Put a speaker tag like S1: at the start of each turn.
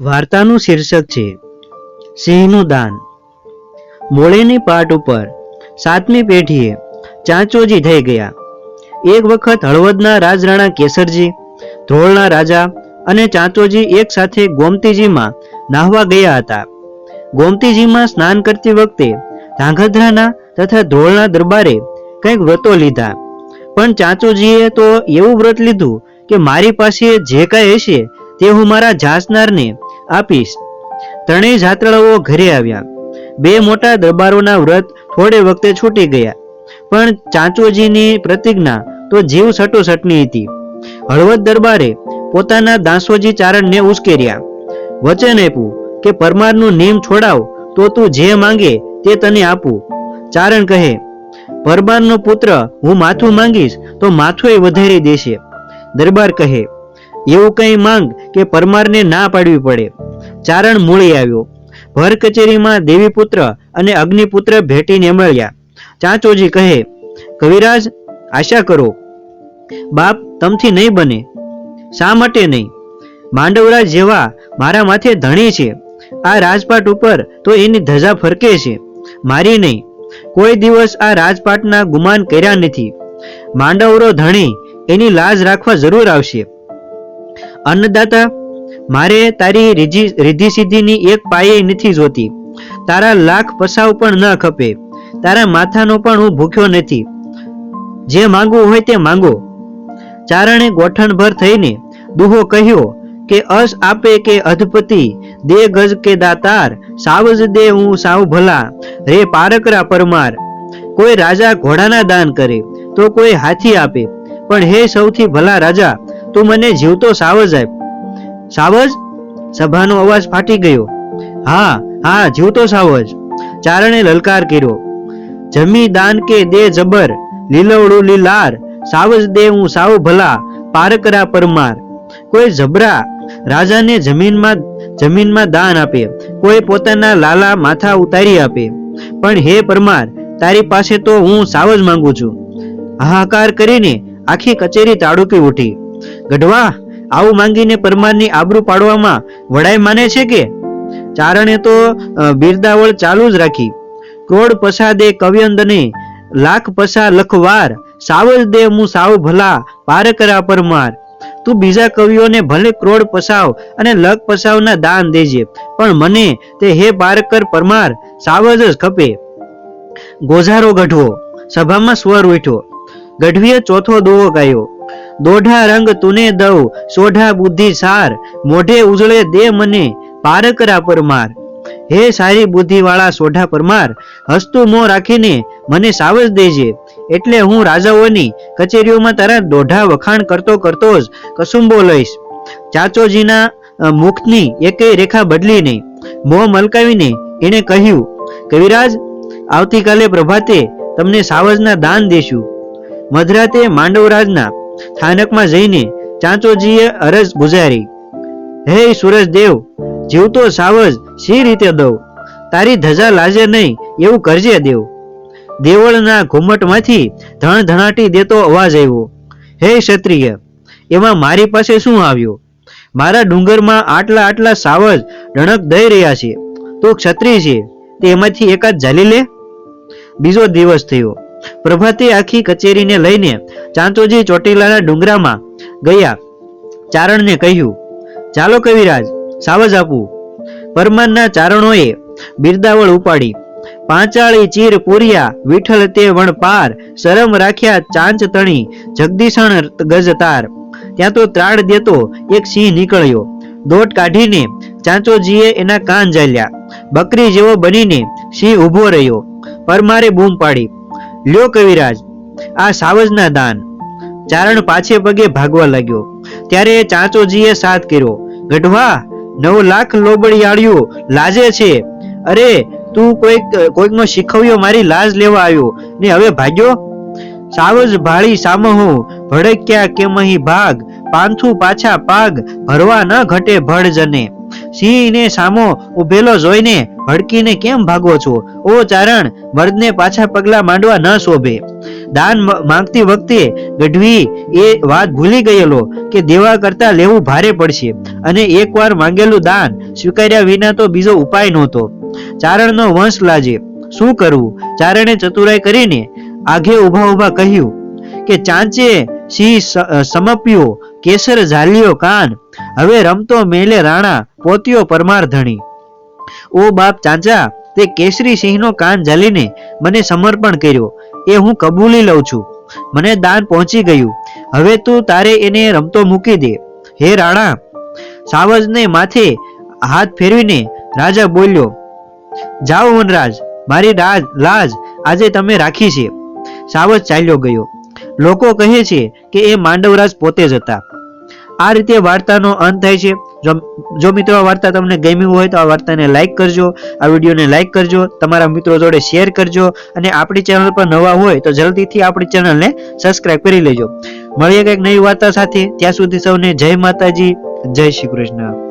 S1: વાર્તાનું શીર્ષક છે, સિંહનું દાન. મોળેની પાટ ઉપર સાતમી પેઢીએ ચાંચોજી થઈ ગયા. એક વખત હળવદના રાજરાણા કેસરજી, ધ્રોળના રાજા અને ચાંચોજી એક સાથે ગોમતીજીમાં નાહવા ગયા હતા. ગોમતીજીમાં સ્નાન કરતી વખતે ધાંગધ્રાના તથા ધ્રોળના દરબારે કંઈક વ્રતો લીધા. પણ ચાંચોજીએ તો એવું વ્રત લીધું કે મારી પાસે જે કાંઈ હશે તે હું મારા જાસનારને આપીશ. ત્રણેય જાત્રાળુઓ ઘરે આવ્યા. બે મોટા દરબારોના વ્રત થોડે વખતે છૂટી ગયા. પણ ચાંચોજીની પ્રતિજ્ઞા તો જીવ સટોસટની હતી. હળવદ દરબારે પોતાના દાસોજી ચારણને ઉશ્કેર્યા. વચન આપ્યું કે પરમારનું નિયમ છોડાવ તો તું જે માંગે તે તને આપું. ચારણ કહે, પરમારનો પુત્ર હું માથું માંગીશ તો માથું વધારી દેશે. દરબાર કહે એવું કંઈ માંગ કે પરમારને ના પાડવી પડે. ચારણ મૂળી આવ્યો. ભર કચેરીમાં દેવીપુત્ર અને અગ્નિપુત્ર ભેટીને મળ્યા. ચાંચોજી કહે, કવિરાજ, આશા કરો. બાપ તમથી નહીં બને. શા માટે નહીં? માંડવરાજ જેવા મારા માથે ધણી છે. આ રાજપાટ ઉપર તો એની ધજા ફરકે છે. મારી નહીં. કોઈ દિવસ આ રાજપાટના ગુમાન કર્યા નથી. માંડવરો ધણી એની લાજ રાખવા જરૂર આવશે. અન્નદાતા, મારે તારી રીધિ સિદ્ધિની એક પાયે નથી જોતી. તારા લાખ પસાવ પણ ન ખપે. તારા માથાનો પણ હું ભૂખ્યો નથી. જે માંગવું હોય તે માંગો. ચારણે ગોઠણભર થઈને દુહો કહ્યો કે અસ આપે કે અધપતિ, દે ગજ કે દાતાર, સાવજ દે હું સાવ ભલા, રે પારકરા પરમાર. કોઈ રાજા ઘોડાના દાન કરે, તો કોઈ હાથી આપે. પણ હે સૌથી ભલા રાજા તું મને જીવતો સાવજ આપ. સાવજ, સભાનો અવાજ ફાટી ગયો. હા હા, જીવતો સાવજ. ચારણે લલકાર કર્યો. જમી દાન કે દે જબર, લીલવડું લીલાર. સાવજ દે હું સાવ ભલા, પારકરા પરમાર. કોઈ જબરા રાજાને જમીનમાં જમીનમાં દાન આપે. કોઈ પોતાના લાલા માથા ઉતારી આપે. પણ હે પરમાર, તારી પાસે તો હું સાવજ માંગુ છું. હાહાકાર કરીને આખી કચેરી તાડુકી ઉઠી. ગઢવા, આવું માંગીને પરમારની આબરૂ પાડવામાં વડાઈ માને છે કે? ચારણે તો બિરદાવળ ચાલુ જ રાખી. ક્રોડ પસાદે કવ્યંદને લાખ પસા લખવાર, સાવજ દે હું સાવ ભલા, પાર કરા પરમાર તું બીજા કવિઓને ભલે ક્રોડ પસાવ અને લખ પસાવના દાન દેજે, પણ મને તે હે પારકર પરમાર, સાવજ જ ખપે. ગોઝારો ગઢવો, સભામાં સ્વર ઉઠ્યો. ગઢવીએ ચોથો દોવો ગાયો. દોઢા રંગ તુને દઉં, સોઢા બુદ્ધિ સાર, મોઢે ઉજળે દે મને, પારકરા પરમાર. હે સારી બુદ્ધિ વાળા સોઢા પરમાર, હસતું મોં રાખીને મને સાવજ દેજે. એટલે હું રાજાઓની કચેરીઓમાં તારા દોઢા વખાણ કરતો કરતો જ કસુંબો લઈશ. ચાચોજીના મુખની એકેય રેખા બદલી નહીં. મોં મલકાવીને એણે કહ્યું, કવિરાજ, આવતીકાલે પ્રભાતે તમને સાવજના દાન દેશું. મધરાતે માંડવરાજના સ્થાનકમાં જઈને ચાંચોજીએ અરજ ગુજારી. હે સૂરજદેવ જીવતો સાવજ સી રીતે દઉં? તારી ધજા લાજે નહીં, એવું કરજે દેવ. દેવળના ઘુમટમાંથી ધણ ધણાટી દેતો અવાજ આવ્યો. હે ક્ષત્રિય, એમાં મારી પાસે શું આવ્યું? મારા ડુંગરમાં આટલા આટલા સાવજ ડણક દઈ રહ્યા છે. તો ક્ષત્રિય છે તે એમાંથી એકાદ ઝાલી લે. બીજો દિવસ થયો. પ્રભાતે આખી કચેરીને લઈને ચાંચોજી ચોટીલાના ડુંગરામાં ગયા. ચારણને કહ્યું, ચાલો કવિરાજ, સાવજ આપું. પરમારના ચારણોએ બિરદાવળ ઉપાડી. પાંચાળી ચીર પૂર્યા, વિઠ્ઠલ તે વણ પાર, શરમ રાખ્યા ચાંચ તણી, જગદીશણ ગજ તાર. ત્યાં તો ત્રાડ દેતો એક સિંહ નીકળ્યો. દોટ કાઢીને ચાંચોજીએ એના કાન ઝાલ્યા. બકરી જેવો બનીને સિંહ ઊભો રહ્યો. પરમારે બૂમ પાડી. લ્યો કવિરાજ, આ સાવજના દાન. ચારણ પાછે પગે ભાગવા લાગ્યો. ત્યારે ચાંચોજીએ સાથ કર્યો, ગઢવા, નવ લાખ લોબડિયાળિયું લાજે છે. અરે, તું કોઈક, કોઈકનો શીખવ્યો મારી લાજ લેવા આવ્યો. ને હવે ભાગ્યો? સાવજ ભાળી સામહો, ભડક્યા કેમહી ભાગ. પાંથું પાછા પાગ, ભરવા ન ઘટે ભડ જને. સિંહને સામો ઉભેલો જોઈને ભડકીને કેમ ભાગો છો? ઓ ચારણ, મર્દને પાછા પગલા માંડવા ન શોભે. દાન માંગતી વખતે ગઢવી એ વાત ભૂલી ગયેલો કે દેવા કરતા લેવું ભારે પડશે અને એકવાર માંગેલું દાન સ્વીકાર્યા વિના તો બીજો ઉપાય નહોતો. ચારણનો વંશ લાજે. શું કરવું ચારણે ચતુરાઈ કરીને આગે ઊભા ઊભા કહ્યું કે ચાંચે સિંહ સમપ્યો, કેસર ઝાલ્યો કાન હવે રમતો મેલે રાણા પોત્યો પરમાર ધણી. ઓ બાપ ચાંચા, તે કેસરી સિંહનો કાન જલીને મને સમર્પણ કર્યો. એ હું કબૂલી લઉં છું. મને દાન પહોંચી ગયું. હવે તું તારે એને રમતો મૂકી દે. હે રાણા, સાવજને માથે હાથ ફેરવીને રાજા બોલ્યો, જાઓ વનરાજ, મારી રાજ, લાજ આજે તમે રાખી છે. સાવજ ચાલ્યો ગયો. લોકો કહે છે કે એ માંડવરાજ પોતે જ હતા. આ રીતે વાર્તાનો અંત થાય છે. જો મિત્રો આ વાર્તા તમને ગમી હોય તો આ વાર્તાને લાઈક કરજો, આ વિડીયોને લાઈક કરજો, તમારા મિત્રો જોડે શેર કરજો અને આપણી ચેનલ પર નવા હોય તો જલ્દીથી આપણી ચેનલને સબસ્ક્રાઇબ કરી લેજો. મળીએ કંઈક નવી વાર્તા સાથે. ત્યાં સુધી સૌને જય માતાજી, જય શ્રી કૃષ્ણ.